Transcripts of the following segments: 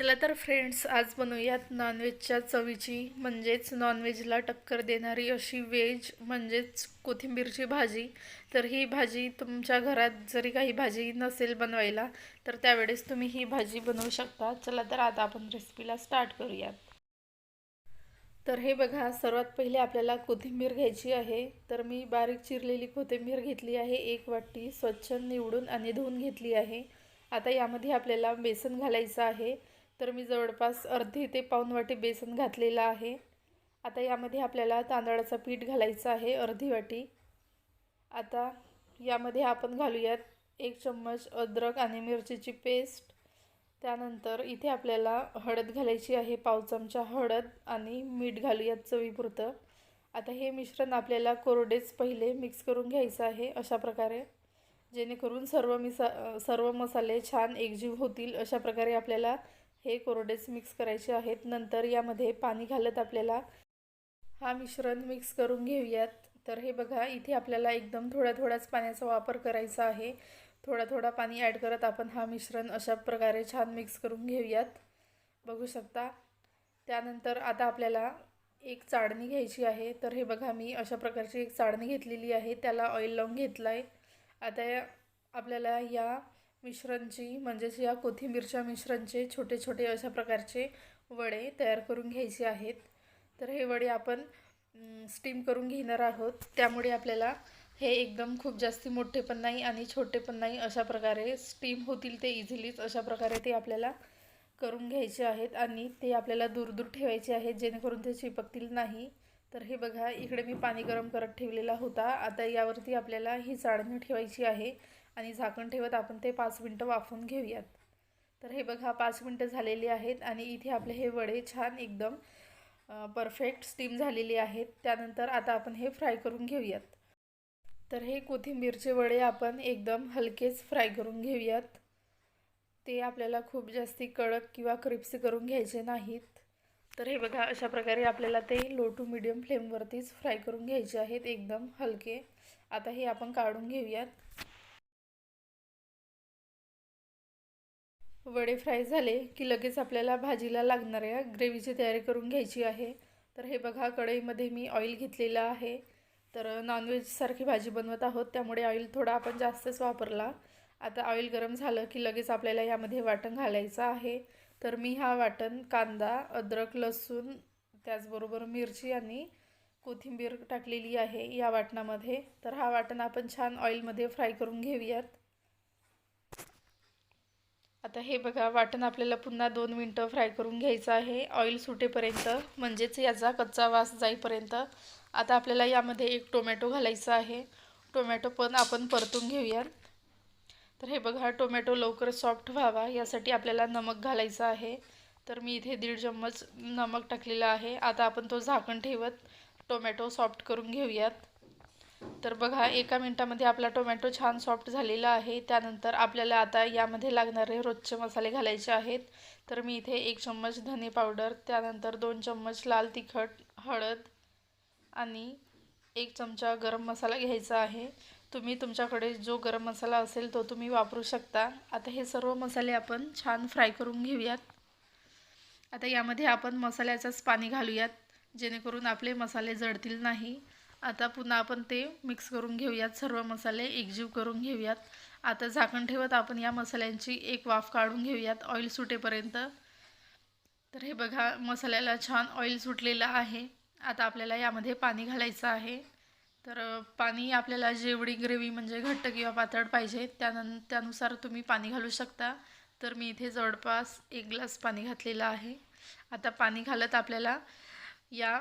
चला तर फ्रेंड्स आज बनवूयात नॉनव्हेजच्या चवीची म्हणजेच नॉनव्हेजला टक्कर देणारी अशी व्हेज म्हणजेच कोथिंबीरची भाजी. तर ही भाजी तुमच्या घरात जरी काही भाजी नसेल बनवायला तर त्यावेळेस तुम्ही ही भाजी बनवू शकता. चला तर आता आपण रेसिपीला स्टार्ट करूयात. तर हे बघा सर्वात पहिले आपल्याला कोथिंबीर घ्यायची आहे. तर मी बारीक चिरलेली कोथिंबीर घेतली आहे एक वाटी स्वच्छ निवडून आणि धुवून घेतली आहे. आता यामध्ये आपल्याला बेसन घालायचं आहे. तर मी जवळपास अर्धी ते पाऊन वाटी बेसन घातलेलं आहे. आता यामध्ये आपल्याला तांदळाचं पीठ घालायचं आहे अर्धी वाटी. आता यामध्ये आपण घालूयात एक चम्मच अद्रक आणि मिरचीची पेस्ट. त्यानंतर इथे आपल्याला हळद घालायची आहे पाव चमचा हळद आणि मीठ घालूयात चवीपुरतं. आता हे मिश्रण आपल्याला कोरडेच पहिले मिक्स करून घ्यायचं आहे अशा प्रकारे. जेणेकरून सर्व मिसा सर्व मसाले छान एकजीव होतील अशा प्रकारे आपल्याला हे कोरडेच मिक्स करायचे आहेत. नंतर यामध्ये पाणी घालत आपल्याला हा मिश्रण मिक्स करून घेऊयात. तर हे बघा इथे आपल्याला एकदम थोड्या थोड्याच पाण्याचा वापर करायचा आहे. थोडा थोडा पाणी ॲड करत आपण हा मिश्रण अशा प्रकारे छान मिक्स करून घेऊयात. बघू शकता. त्यानंतर आता आपल्याला एक चाळणी घ्यायची आहे. तर हे बघा मी अशा प्रकारची एक चाळणी घेतलेली आहे. त्याला ऑइल लावून घेतलं आहे आता आपल्याला या मिश्रणची म्हणजेच या कोथिंबीरच्या मिश्रणचे छोटे छोटे अशा प्रकारचे वडे तयार करून घ्यायचे आहेत. तर हे वडे आपण स्टीम करून घेणार आहोत. त्यामुळे आपल्याला हे एकदम खूप जास्ती मोठे पण नाही आणि छोटे पण नाही अशा प्रकारे स्टीम होतील ते इझिलीच अशा प्रकारे ते आपल्याला करून घ्यायचे आहेत आणि ते आपल्याला दूर दूर ठेवायचे आहेत जेणेकरून ते चिपकतील नाही. तर हे बघा इकडे मी पाणी गरम करत ठेवलेला होता. आता यावरती आपल्याला ही चाळणी ठेवायची आहे. आणि झाकण ठेवत आपण ते पाच मिनटं वाफून घेऊयात. तर हे बघा पाच मिनटं झालेली आहेत आणि इथे आपले हे वडे छान एकदम परफेक्ट स्टीम झालेले आहेत. त्यानंतर आता आपण हे फ्राय करून घेऊयात. तर हे कोथिंबीरचे वडे आपण एकदम हलकेच फ्राय करून घेऊयात. ते आपल्याला खूप जास्ती कडक किंवा क्रिप्सी करून घ्यायचे नाहीत. तर हे बघा अशा प्रकारे आपल्याला ते लो टू मिडियम फ्लेमवरतीच फ्राय करून घ्यायचे आहेत एकदम हलके. आता हे आपण काढून घेऊयात. वडे फ्राय झाले की लगेच आपल्याला भाजीला लागणाऱ्या ग्रेव्हीची तयारी करून घ्यायची आहे. तर हे बघा कढईमध्ये मी ऑइल घेतलेलं आहे. तर नॉनव्हेजसारखी भाजी बनवत आहोत त्यामुळे ऑइल थोडा आपण जास्तच वापरला. आता ऑइल गरम झालं की लगेच आपल्याला यामध्ये वाटण घालायचं आहे. तर मी हा वाटण कांदा अद्रक लसूण त्याचबरोबर मिरची आणि कोथिंबीर टाकलेली आहे या वाटणामध्ये. तर हा वाटण आपण छान ऑइलमध्ये फ्राय करून घेऊयात. आता हे बघा वाटण आपल्याला पुन्हा दोन मिनटं फ्राय करून घ्यायचं आहे. ऑइल सुटेपर्यंत म्हणजेच याचा कच्चा वास जाईपर्यंत. आता आपल्याला यामध्ये एक टोमॅटो घालायचा आहे. टोमॅटो पण आपण परतून घेऊयात. तर हे बघा टोमॅटो लवकर सॉफ्ट व्हावा यासाठी आपल्याला नमक घालायचं आहे. तर मी इथे दीड चम्मच नमक टाकलेलं आहे. आता आपण तो झाकण ठेवत टोमॅटो सॉफ्ट करून घेऊयात. तर बघा एका मिनटामध्ये आपला टोमॅटो छान सॉफ्ट झालेला आहे. त्यानंतर आपल्याला आता यामध्ये लागणारे रोजचे मसाले घालायचे आहेत. तर मी इथे एक चम्मच धने पावडर त्यानंतर दोन चम्मच लाल तिखट हळद आणि एक चमचा गरम मसाला घ्यायचा आहे. तुम्ही तुमच्याकडे जो गरम मसाला असेल तो तुम्ही वापरू शकता. आता हे सर्व मसाले आपण छान फ्राय करून घेऊयात. आता यामध्ये आपण मसाल्याचंच पाणी घालूयात जेणेकरून आपले मसाले जळतील नाही. आता पुन्हा आपण ते मिक्स करून घेऊयात. सर्व मसाले एकजीव करून घेऊयात. आता झाकण ठेवत आपण या मसाल्यांची एक वाफ काढून घेऊयात. ऑइल सुटेपर्यंत. तर हे बघा मसाल्याला छान ऑइल सुटलेलं आहे. आता आपल्याला यामध्ये पाणी घालायचं आहे. तर पाणी आपल्याला जेवढी ग्रेव्ही म्हणजे घट्ट किंवा पातळ पाहिजे त्यानं त्यानुसार तुम्ही पाणी घालू शकता. तर मी इथे जवळपास एक ग्लास पाणी घातलेलं आहे. आता पाणी घालत आपल्याला या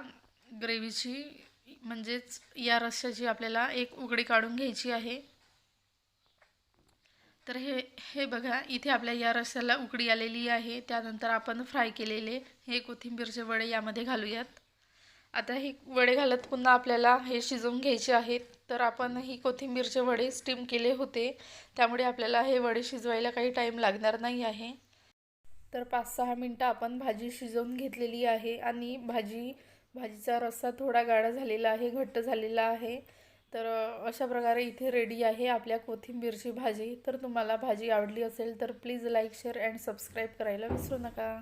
ग्रेव्हीची म्हणजेच या रस्स्याची आपल्याला एक उघडी काढून घ्यायची आहे. तर हे हे बघा इथे आपल्या या रस्स्याला उकडी आलेली आहे. त्यानंतर आपण फ्राय केलेले हे कोथिंबीरचे वडे यामध्ये घालूयात. आता हे वडे घालत पुन्हा आपल्याला हे शिजवून घ्यायचे आहेत. तर आपण ही कोथिंबीरचे वडे स्टीम केले होते. त्यामुळे आपल्याला हे वडे शिजवायला काही टाईम लागणार नाही आहे. तर पाच सहा मिनटं आपण भाजी शिजवून घेतलेली आहे आणि भाजी भाजीचा रस्सा थोडा गाढा झालेला आहे घट्ट झालेला आहे. तर अशा प्रकारे इथे रेडी आहे आपल्या कोथिंबीरची भाजी. तर तुम्हाला भाजी आवडली असेल तर please like share and subscribe करायला विसरू नका.